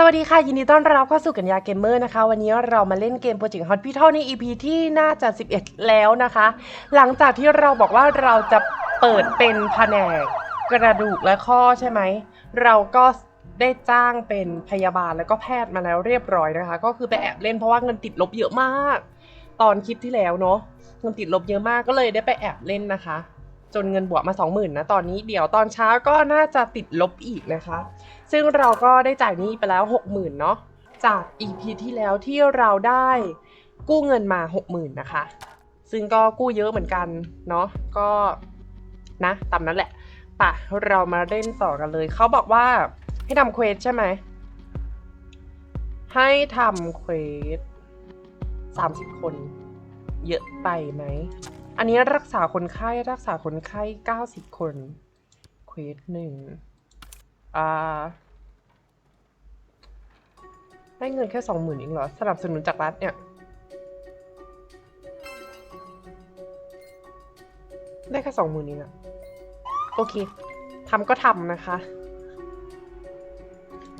สวัสดีค่ะ ยินดีต้อนรับเข้าสู่กัญญาเกมเมอร์นะคะ วันนี้เรามาเล่นเกมโปรเจกต์ฮอตพิทอลใน EP ที่น่าจะ 11 แล้วนะคะ หลังจากที่เราบอกว่าเราจะเปิดเป็นแผนกกระดูกและข้อใช่ไหม เราก็ได้จ้างเป็นพยาบาลแล้วก็แพทย์มาแล้วเรียบร้อยนะคะ ก็คือไปแอบเล่นเพราะว่าเงินติดลบเยอะมาก ตอนคลิปที่แล้วเนาะเงินติดลบเยอะมากก็เลยได้ไปแอบเล่นนะคะ จนเงินบวกมา 20,000นะตอนนี้เดี๋ยวตอนเช้าก็น่าจะติดลบอีกนะคะ ซึ่งเราก็ได้จ่ายหนี้ไปแล้ว 60,000เนาะจาก EP ที่แล้วที่เราได้กู้เงินมา 60,000นะคะ ซึ่งก็กู้เยอะเหมือนกันเนาะก็นะตามนั้นแหละปะเรามาเล่นต่อกันเลย เขาบอกว่าให้ทำเควสใช่ไหม ให้ทำเควสสามสิบคน เยอะไปไหม อันนี้รักษาคนไข้รักษาคนไข้เก้าสิบคน เควสหนึ่ง อ่าได้เงินแค่สองหมื่นเองเหรอ สนับสนุนจากรัฐเนี่ย ได้แค่สองหมื่นเองอะโอเคทำก็ทำนะคะ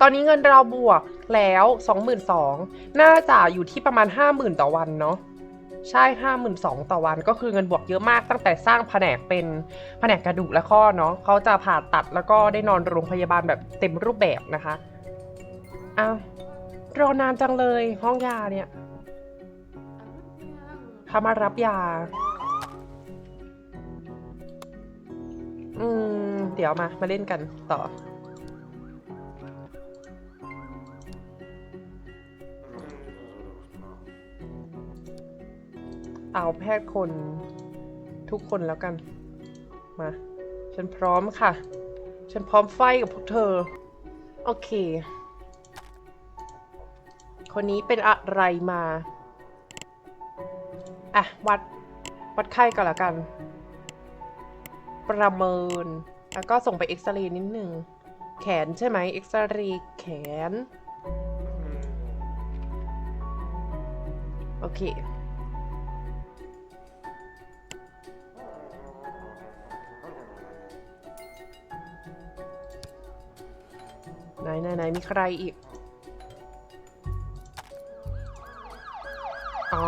ตอนนี้เงินเราบวกแล้วสองหมื่นสองน่าจะอยู่ที่ประมาณห้าหมื่นต่อวันเนาะ ใช่ห้าหมื่นสองต่อวันก็คือเงินบวกเยอะมากตั้งแต่สร้างแผนกเป็นแผนกกระดูกและข้อเนาะเขาจะผ่าตัดแล้วก็ได้นอนโรงพยาบาลแบบเต็มรูปแบบนะคะอ้าวรอนานจังเลยห้องยาเนี่ยพามารับยา อืม เดี๋ยวมา มาเล่นกันต่อ เอาแพทย์คนทุกคนแล้วกัน มา ฉันพร้อมค่ะ ฉันพร้อมไฟกับพวกเธอ โอเค คนนี้เป็นอะไรมา อะ วัด วัดไข้ก่อนละกัน ประเมิน แล้วก็ส่งไปเอ็กซเรย์นิดนึง แขนใช่ไหมเอ็กซเรย์แขน โอเค นไหนไหนมีใครอีก อ๋อ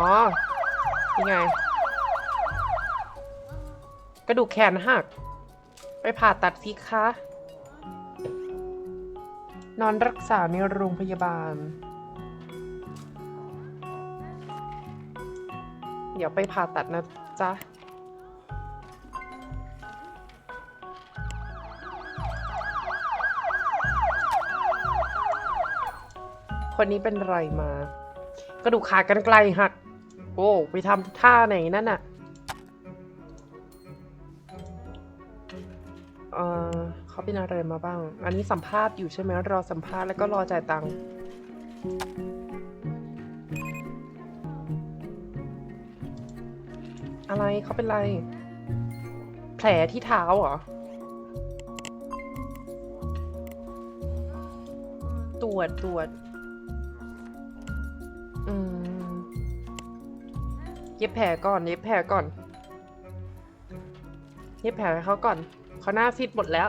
นี่ไง กระดูกแขนหัก ไปผ่าตัดสิคะ นอนรักษาในโรงพยาบาล เดี๋ยวไปผ่าตัดนะ คนนี้เป็นไรมา กระดูกขากันไกลหัก โอ้ ไปทำท่าไหนนั่นน่ะเออเขาเป็นอะไรมาบ้าง อันนี้สัมภาษณ์อยู่ใช่ไหมรอสัมภาษณ์แล้วก็รอจ่ายตังค์อะไรเขาเป็นไร แผลที่เท้าเหรอ ตรวจตรวจ เย็บแผลก่อนเย็บแผลก่อนเย็บแผลให้เขาก่อนเขาหน้าซีดหมดแล้ว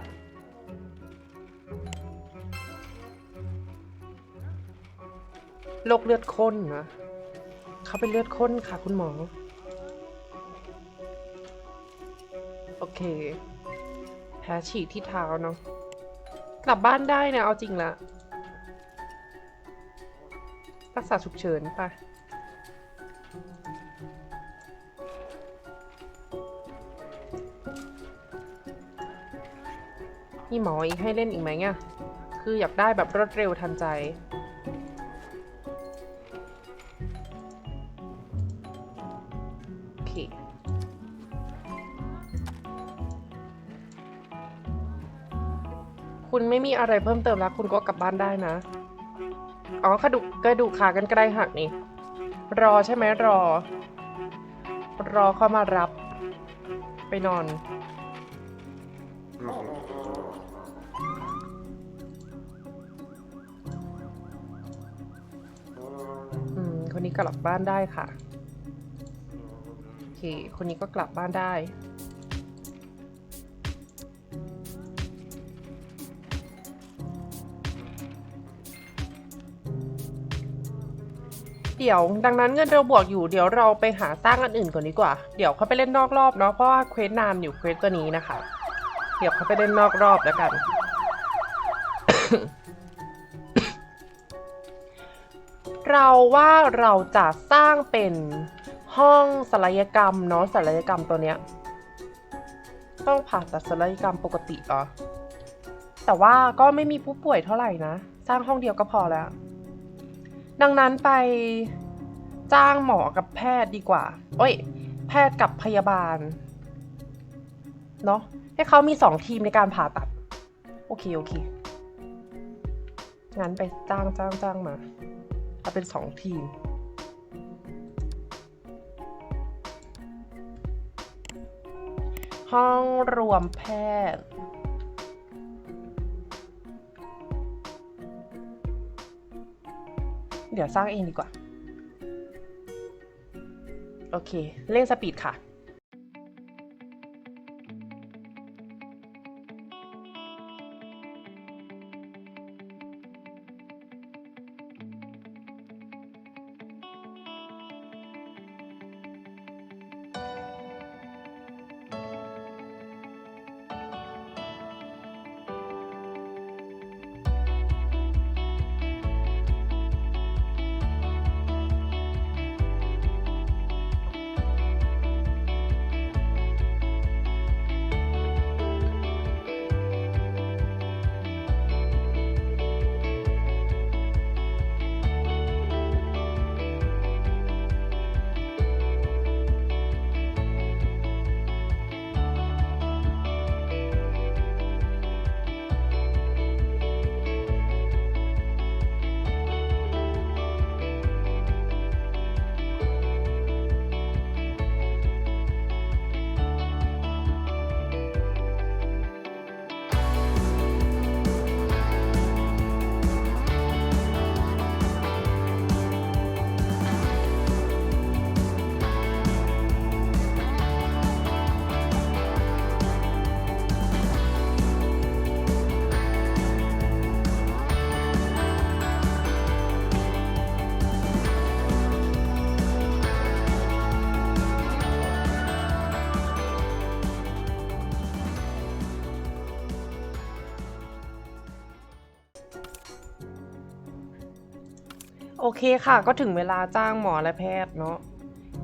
โรคเลือดข้นนะเขาเป็นเลือดข้นค่ะคุณหมอ โอเค แผลฉีกที่เท้าเนาะ กลับบ้านได้นะ เอาจริงละ รักษาฉุกเฉินไป หมออีกให้เล่นอีกไหมเนี่ยคืออยากได้แบบรวดเร็วทันใจ โอเค คุณไม่มีอะไรเพิ่มเติมแล้ว คุณก็กลับบ้านได้นะ อ๋อกระดูกกระดูกขากันไกลหักนี่ รอใช่ไหมรอ รอเข้ามารับ ไปนอนอื กลับบ้านได้ค่ะ โอเค คนนี้ก็กลับบ้านได้ เดี๋ยวดังนั้นเงินเราบวกอยู่เดี๋ยวเราไปหาสร้างอันอื่นก่อนดีกว่า เดี๋ยวเขาไปเล่นนอกรอบเนาะเพราะว่าเควสนานอยู่เควสตัวนี้นะคะ เดี๋ยวเขาไปเล่นนอกรอบแล้วกัน เราว่าเราจะสร้างเป็นห้องศัลยกรรมเนาะศัลยกรรมตัวเนี้ย ต้องผ่าตัดศัลยกรรมปกติเหรอแต่ว่าก็ไม่มีผู้ป่วยเท่าไหร่นะ สร้างห้องเดียวก็พอแล้ว ดังนั้นไปจ้างหมอกับแพทย์ดีกว่า โอ้ย แพทย์กับพยาบาล เนาะให้เขามีสองทีมในการผ่าตัด โอเค โอเค งั้นไปจ้างจ้างจ้างมา เอาเป็นสองทีม ห้องรวมแพทย์เดี๋ยวสร้างเองดีกว่า โอเคเร่งสปีดค่ะ โอเคค่ะ ก็ถึงเวลาจ้างหมอและแพทย์เนาะ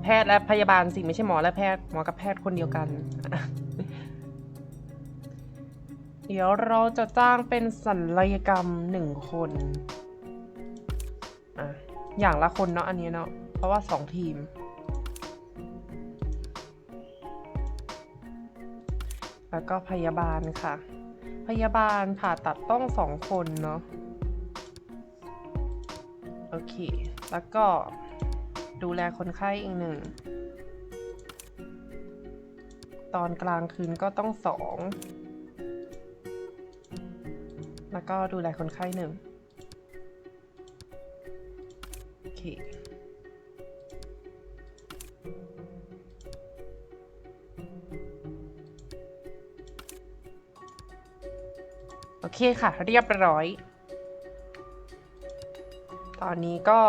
แพทย์และพยาบาลสิไม่ใช่หมอและแพทย์หมอกับแพทย์คนเดียวกัน เดี๋ยวเราจะจ้างเป็นศัลยกรรมหนึ่งคนอะอย่างละคนเนาะอันนี้เนาะเพราะว่าสองทีม แล้วก็พยาบาลค่ะ พยาบาลผ่าตัดต้องสองคนเนาะ โอเค แล้วก็ดูแลคนไข้อีกหนึ่ง ตอนกลางคืนก็ต้องสอง แล้วก็ดูแลคนไข้หนึ่งโอเคโอเคค่ะ เรียบร้อย ตอนนี้ก็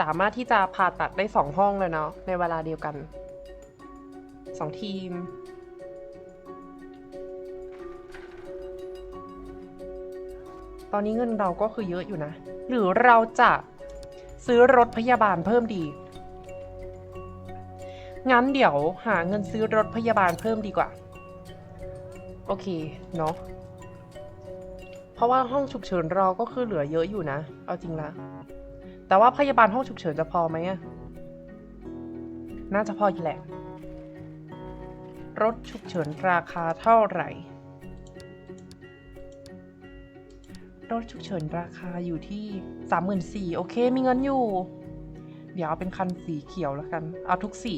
สามารถที่จะผ่าตัดได้สองห้องเลยเนาะในเวลาเดียวกันสองทีม ตอนนี้เงินเราก็คือเยอะอยู่นะ หรือเราจะซื้อรถพยาบาลเพิ่มดี งั้นเดี๋ยวหาเงินซื้อรถพยาบาลเพิ่มดีกว่า โอเค เนาะ เพราะว่าห้องฉุกเฉินเราก็คือเหลือเยอะอยู่นะ เอาจริงละ แต่ว่าพยาบาลห้องฉุกเฉินจะพอไหมอะน่าจะพออยู่แหละ รถฉุกเฉินราคาเท่าไหร่ รถฉุกเฉินราคาอยู่ที่สามหมื่นสี่โอเค มีเงินอยู่ เดี๋ยวเอาเป็นคันสีเขียวแล้วกัน เอาทุกสี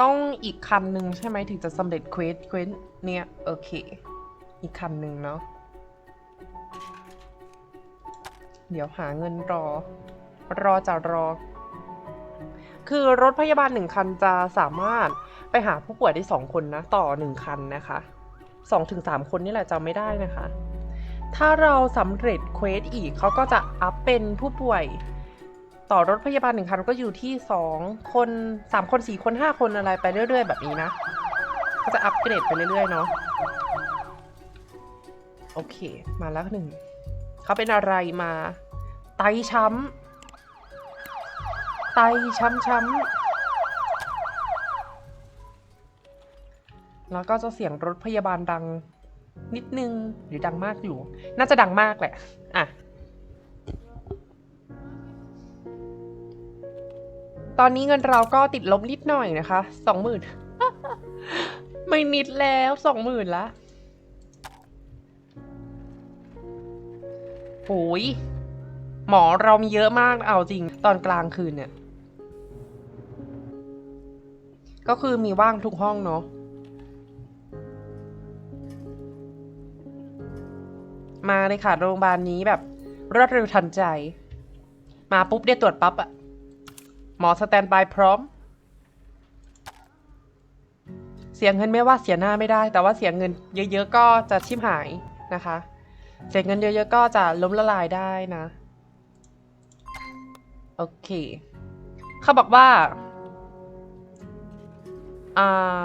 ต้องอีกคันหนึ่งใช่ไหมถึงจะสำเร็จเควสเควสเนี่ย โอเค อีกคันหนึ่งเนาะ เดี๋ยวหาเงินรอ รอจะรอ คือรถพยาบาลหนึ่งคันจะสามารถไปหาผู้ป่วยได้สองคนนะ ต่อหนึ่งคันนะคะสองถึงสามคนนี่แหละจำไม่ได้นะคะ ถ้าเราสำเร็จเควสอีกเขาก็จะอัพเป็นผู้ป่วย ต่อรถพยาบาลหนึ่งคันก็อยู่ที่สองคนสามคนสี่คนห้าคนอะไรไปเรื่อย ๆ แบบนี้นะ ก็จะอัปเกรดไปเรื่อย ๆ เนาะโอเค มาแล้วหนึ่ง เขาเป็นอะไรมา ไตช้ำไตช้ำช้ำแล้วก็จะเสียงรถพยาบาลดัง นิดนึงหรือดังมากอยู่ น่าจะดังมากแหละ อะ ตอนนี้เงินเราก็ติดลบนิดหน่อยนะคะสองหมื่นไม่นิดแล้วสองหมื่นละ โอ้ยหมอเรามีเยอะมากเอาจริงตอนกลางคืนเนี่ย ก็คือมีว่างทุกห้องเนาะมาเลยค่ะ โรงพยาบาลนี้แบบรวดเร็วทันใจ มาปุ๊บเดี๋ยวตรวจปั๊บอะหมอสแตนบายพร้อม เสียเงินไม่ว่าเสียหน้าไม่ได้ แต่ว่าเสียเงินเยอะๆก็จะชิมหายนะคะ เสียเงินเยอะๆก็จะล้มละลายได้นะ โอเค เขาบอกว่าอ่า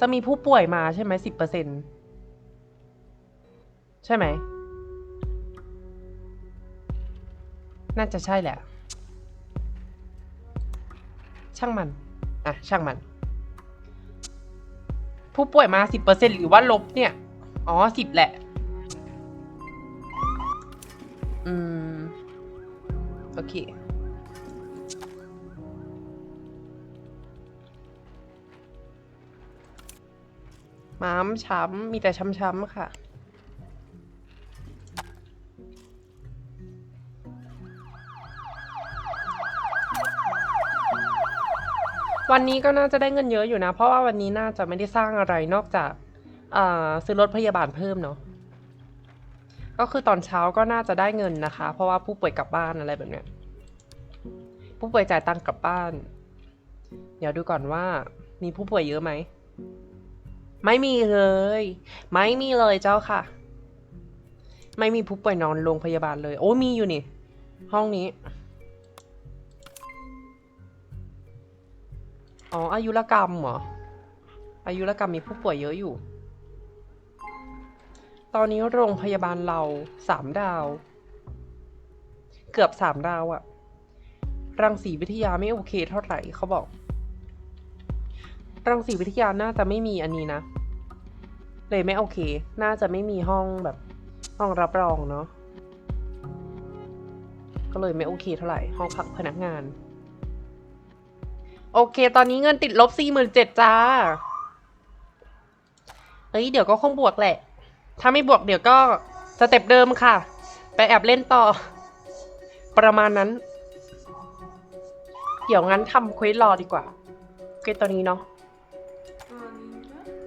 จะมีผู้ป่วยมาใช่ไหมสิบเปอร์เซ็นใช่ไหม น่าจะใช่แหละ ช่างมัน อะ ช่างมัน ผู้ป่วยมาสิบเปอร์เซ็นหรือว่าลบเนี่ย อ๋อสิบแหละ อืม โอเค ม้ามช้ำ มีแต่ช้ำๆค่ะวันนี้ก็น่าจะได้เงินเยอะอยู่นะ เพราะว่าวันนี้น่าจะไม่ได้สร้างอะไรนอกจาก ซื้อรถพยาบาลเพิ่มเนาะก็คือตอนเช้าก็น่าจะได้เงินนะคะ เพราะว่าผู้ป่วยกลับบ้านอะไรแบบเนี้ยผู้ป่วยจ่ายตังค์กลับบ้าน เดี๋ยวดูก่อนว่า มีผู้ป่วยเยอะไหม ไม่มีเลย ไม่มีเลยเจ้าค่ะ ไม่มีผู้ป่วยนอนโรงพยาบาลเลย โอ้มีอยู่นี่ ห้องนี้ อ๋ออายุรกรรมเหรออายุรกรรมมีผู้ป่วยเยอะอยู่ ตอนนี้โรงพยาบาลเราสามดาว เกือบสามดาวอะรังสีวิทยาไม่โอเคเท่าไหร่เขาบอก รังสีวิทยาน่าจะไม่มีอันนี้นะ เลยไม่โอเค น่าจะไม่มีห้องแบบ ห้องรับรองเนาะก็เลยไม่โอเคเท่าไหร่ ห้องพักพนักงาน โอเค ตอนนี้เงินติดลบสี่หมื่นเจ็ดจ้า เอ้ย เดี๋ยวก็คงบวกแหละ ถ้าไม่บวกเดี๋ยวก็สเต็ปเดิมค่ะ ไปแอบเล่นต่อ ประมาณนั้น เดี๋ยวงั้นทำเควสรอดีกว่าเควสตัวนี้เนาะ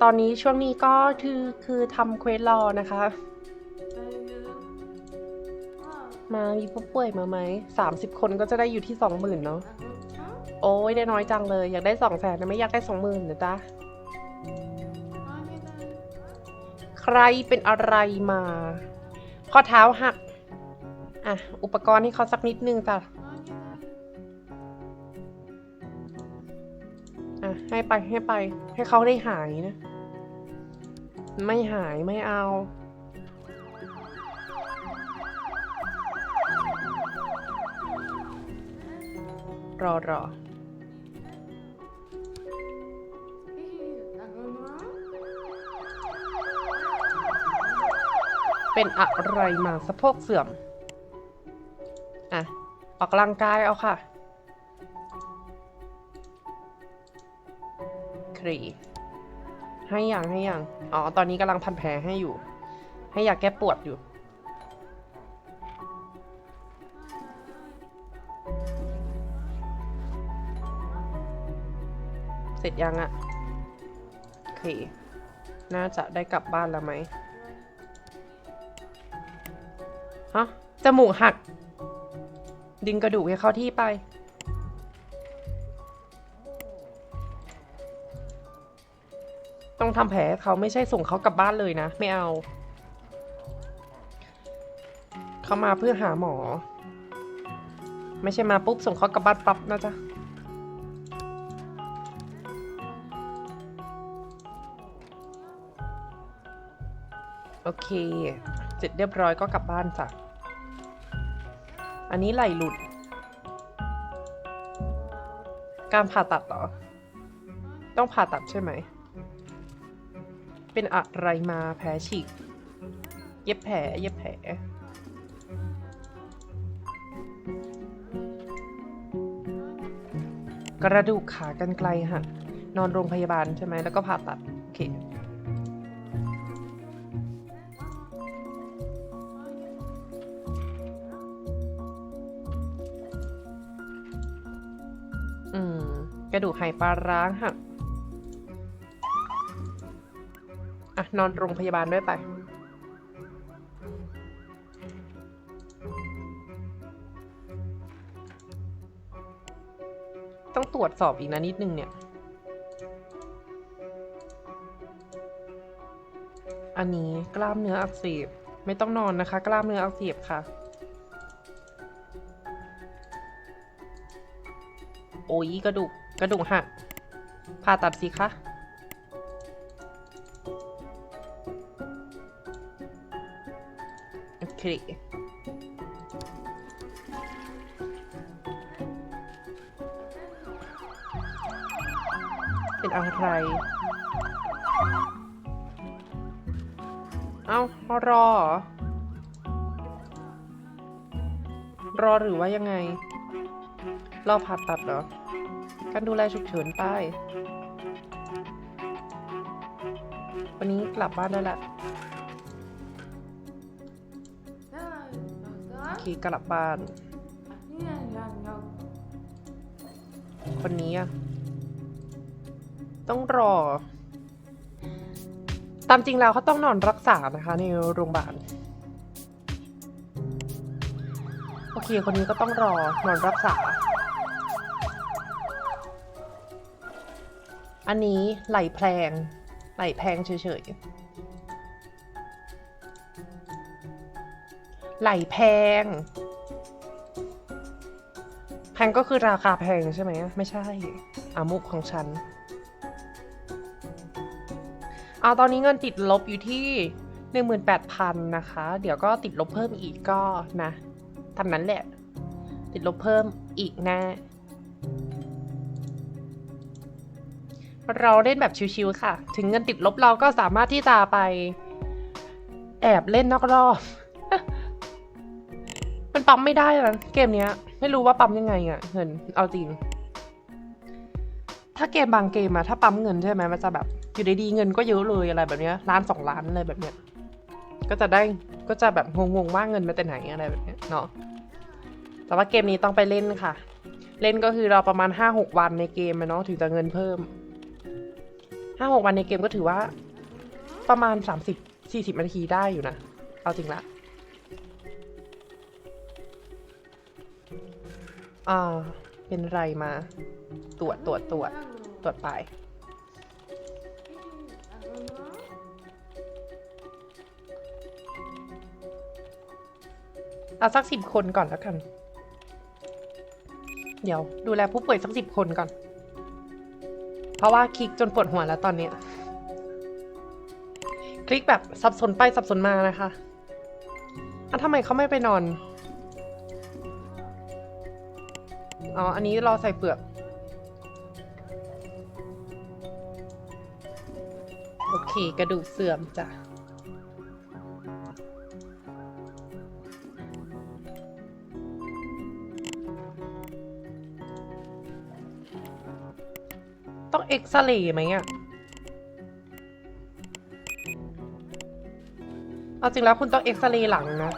ตอนนี้ช่วงนี้ก็คือคือทำเควสรอนะคะ มามีผู้ป่วยมาไหมสามสิบคนก็จะได้อยู่ที่สองหมื่นเนาะโอ้ยได้น้อยจังเลย อยากได้สองแสนนะไม่อยากได้สองหมื่นนะจ๊ะ ใครเป็นอะไรมา ข้อเท้าหัก อะ อุปกรณ์ให้เขาสักนิดนึงจ้ะอะ ให้ไปให้ไป ให้เขาได้หายนะ ไม่หายไม่เอารอรอ เป็นอะไรมาสะโพกเสื่อม อะ ออกกำลังกายเอาค่ะครีให้อย่างให้อย่าง อ๋อ ตอนนี้กำลังพันแผลให้อยู่ ให้ยาแก้ปวดอยู่ เสร็จยังอะโอเค น่าจะได้กลับบ้านแล้วไหม ฮะจมูกหัก ดึงกระดูกให้เข้าที่ไป ต้องทำแผลเขาไม่ใช่ส่งเขากลับบ้านเลยนะ ไม่เอา เขามาเพื่อหาหมอ ไม่ใช่มาปุ๊บส่งเขากลับบ้านปั๊บนะจ๊ะโอเค ร็จเรียบร้อยก็กลับบ้านจ้ะ อันนี้ไหลหลุด การผ่าตัดเหรอ ต้องผ่าตัดใช่ไหม เป็นอะไรมาแผลฉีก เย็บแผล เย็บแผลกระดูกขากันไกลค่ะนอนโรงพยาบาลใช่ไหมแล้วก็ผ่าตัด กระดูกไหปลาร้างค่ะอะนอนโรงพยาบาลด้วยไป ต้องตรวจสอบอีกนะนิดนึงเนี่ย อันนี้กล้ามเนื้ออักเสบไม่ต้องนอนนะคะ กล้ามเนื้ออักเสบค่ะ โอ้ยกระดูก กระดูกหักผ่าตัดสิคะโอเคเป็นอะไรเอารอ รอหรือว่ายังไง รอผ่าตัดเหรอ การดูแลฉุกเฉินไป วันนี้กลับบ้านได้ละโอเคกลับบ้าน คนนี้อะต้องรอ ตามจริงแล้วเขาต้องนอนรักษานะคะ ในโรงพยาบาลโอเค คนนี้ก็ต้องรอนอนรักษา อันนี้ไหลแพลงไหลแพลงเฉยๆ ไหลแพง แพงก็คือราคาแพงใช่ไหม ไม่ใช่อามุกของฉันเอาตอนนี้เงินติดลบอยู่ที่ 18,000 นะคะ เดี๋ยวก็ติดลบเพิ่มอีกก็นะทำนั้นแหละ ติดลบเพิ่มอีกแนะ เราเล่นแบบชิวๆค่ะ ถึงเงินติดลบเราก็สามารถที่จะไป แอบเล่นนอกรอบ มันปั๊มไม่ได้นะเกมเนี้ย ไม่รู้ว่าปั๊มยังไงอะเงินเอาจริง ถ้าเกมบางเกมอะถ้าปั๊มเงินใช่ไหมมันจะแบบ อยู่ดีๆเงินก็เยอะเลยอะไรแบบเนี้ยล้านสองล้านอะไรแบบเนี้ย ก็จะได้ก็จะแบบงงๆว่าเงินมาแต่ไหนอะไรแบบเนี้ยเนาะแต่ว่าเกมนี้ต้องไปเล่นค่ะ เล่นก็คือเราประมาณห้าหกวันในเกมอะเนาะถึงจะเงินเพิ่ม ห้าหกวันในเกมก็ถือว่า ประมาณสามสิบสี่สิบนาทีได้อยู่นะ เอาจริงละอ่า เป็นไรมา ตรวจตรวจตรวจตรวจไป เอาสักสิบคนก่อนแล้วกัน เดี๋ยวดูแลผู้ป่วยสักสิบคนก่อน ราะว่าคลิกจนปวดหัวแล้วตอนเนี้ย คลิกแบบสับสนไปสับสนมานะคะอะทำไมเขาไม่ไปนอน อ๋อ อันนี้รอใส่เปลือก โอเค กระดูกเสื่อมจ้ะ ต้องเอ็กซเรย์ไหมอะเอาจริงแล้วคุณต้องเอ็กซเรย์หลังนะ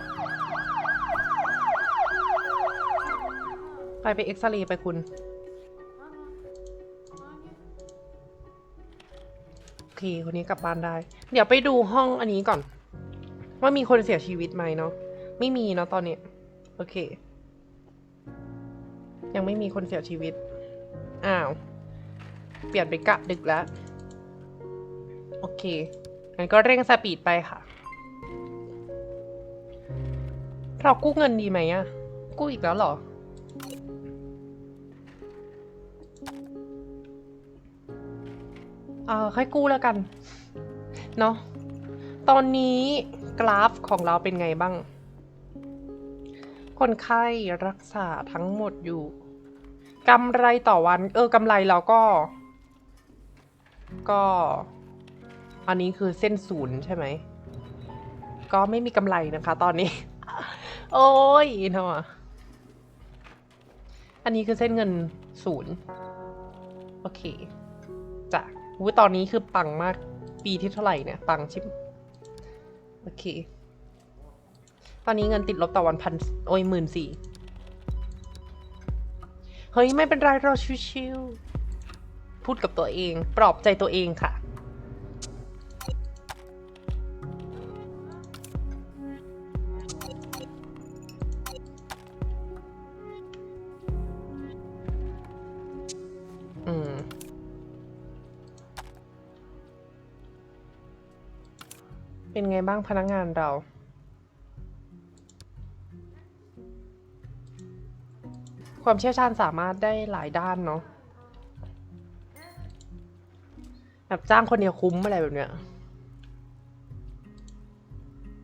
ไปไปเอ็กซเรย์ไปคุณ โอเค คนนี้กลับบ้านได้ เดี๋ยวไปดูห้องอันนี้ก่อน ว่ามีคนเสียชีวิตไหมเนาะ ไม่มีเนาะตอนนี้ โอเค ยังไม่มีคนเสียชีวิต อ้าว เปลี่ยนไปกะดึกแล้ว โอเคงั้นก็เร่งสปีดไปค่ะ เรากู้เงินดีไหมอะกู้อีกแล้วเหรอ เออค่อยกู้แล้วกัน เนาะตอนนี้กราฟของเราเป็นไงบ้าง คนไข้รักษาทั้งหมดอยู่กำไรต่อวัน เออกำไรเราก็ ก็ อันนี้คือเส้นศูนย์ใช่ไหม ก็ไม่มีกำไรนะคะตอนนี้ โอ้ยเนาะอันนี้คือเส้นเงินศูนย์โอเคจ้ะวูตอนนี้คือปังมากปีที่เท่าไหร่เนี่ย ปังชิบโอเค ตอนนี้เงินติดลบต่อวันพันโอ้ยหมื่นสี่เฮ้ย ไม่เป็นไรเราชิวๆ พูดกับตัวเอง ปลอบใจตัวเองค่ะ อืม เป็นไงบ้างพนักงานเราความเชี่ยวชาญสามารถได้หลายด้านเนาะ แบบจ้างคนเดียวคุ้มอะไรแบบเนี้ย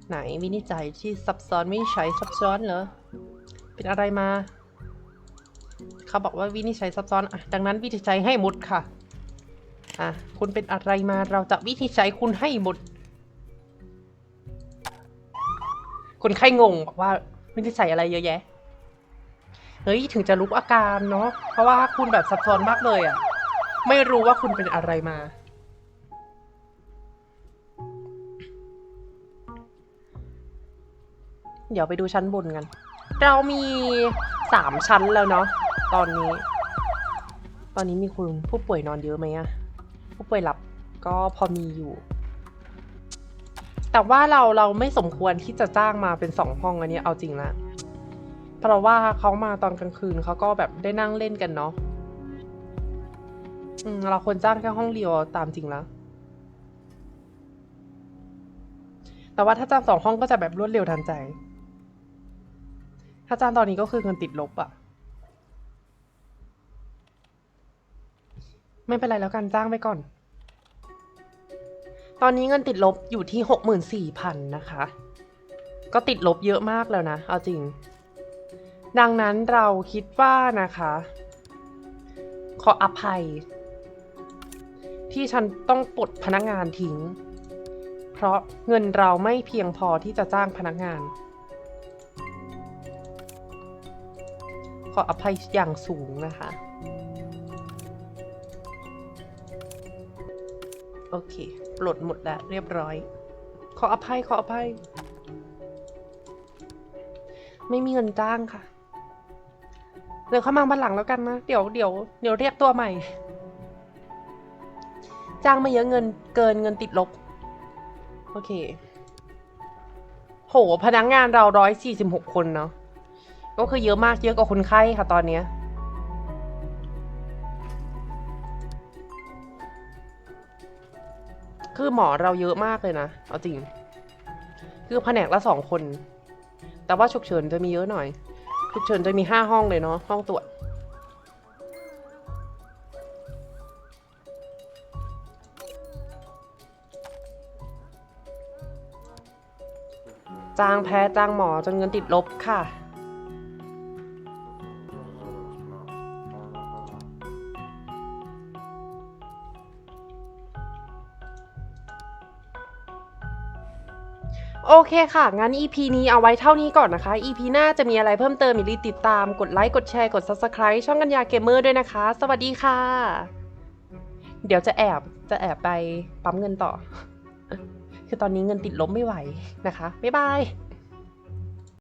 ไหนวินิจฉัยที่ซับซ้อนวินิจฉัยซับซ้อนเหรอ เป็นอะไรมา เขาบอกว่าวินิจฉัยซับซ้อนอะดังนั้นวินิจฉัยให้หมดค่ะ อะ คุณเป็นอะไรมาเราจะวินิจฉัยคุณให้หมด คนไข้งงบอกว่าวินิจฉัยอะไรเยอะแยะ เฮ้ยถึงจะรู้อาการเนาะ เพราะว่าคุณแบบซับซ้อนมากเลยอะ่ะไม่รู้ว่าคุณเป็นอะไรมา เดี๋ยวไปดูชั้นบนกัน เรามีสามชั้นแล้วเนาะตอนนี้ ตอนนี้มีคุณผู้ป่วยนอนเยอะไหมอะผู้ป่วยหลับก็พอมีอยู่ แต่ว่าเราเราไม่สมควรที่จะจ้างมาเป็นสองห้องอันนี้เอาจริงละเพราะว่าเขามาตอนกลางคืนเขาก็แบบได้นั่งเล่นกันเนาะอืมเราควรจ้างแค่ห้องเดียวตามจริงแล้วแต่ว่าถ้าจ้างสองห้องก็จะแบบรวดเร็วทันใจ ถ้าจ้างตอนนี้ก็คือเงินติดลบอะไม่เป็นไรแล้วกันจ้างไปก่อน ตอนนี้เงินติดลบอยู่ที่หกหมื่นสี่พันนะคะ ก็ติดลบเยอะมากแล้วนะ เอาจริง ดังนั้นเราคิดว่านะคะ ขออภัย ที่ฉันต้องปลดพนักงานทิ้ง เพราะเงินเราไม่เพียงพอที่จะจ้างพนักงาน ขออภัยอย่างสูงนะคะ โอเคปลดหมดแล้วเรียบร้อย ขออภัยขออภัย ไม่มีเงินจ้างค่ะเดี๋ยวเข้ามาบันหลังแล้วกันนะ เดี๋ยวเดี๋ยวเดี๋ยวเรียกตัวใหม่ จ้างมาเยอะเงินเกินเงินติดลบ โอเค โห พนักงงานเราร้อยสี่สิบหกคนเนาะ ก็คือเยอะมากเยอะกว่าคนไข้ค่ะตอนเนี้ยคือหมอเราเยอะมากเลยนะ เอาจริง คือแผนกละสองคน แต่ว่าฉุกเฉินจะมีเยอะหน่อย ฉุกเฉินจะมีห้าห้องเลยเนาะ ห้องตรวจ จ้างแพทย์จ้างหมอจนเงินติดลบค่ะ โอเคค่ะ งั้น EP นี้เอาไว้เท่านี้ก่อนนะคะ EP หน้าจะมีอะไรเพิ่มเติมอย่าลืมติดตาม กดไลค์ กดแชร์ กด Subscribe ช่องกัญญาเกมเมอร์ด้วยนะคะ สวัสดีค่ะ เดี๋ยวจะแอบ จะแอบไปปั๊มเงินต่อ คือตอนนี้เงินติดลบไม่ไหวนะคะ บ๊ายบาย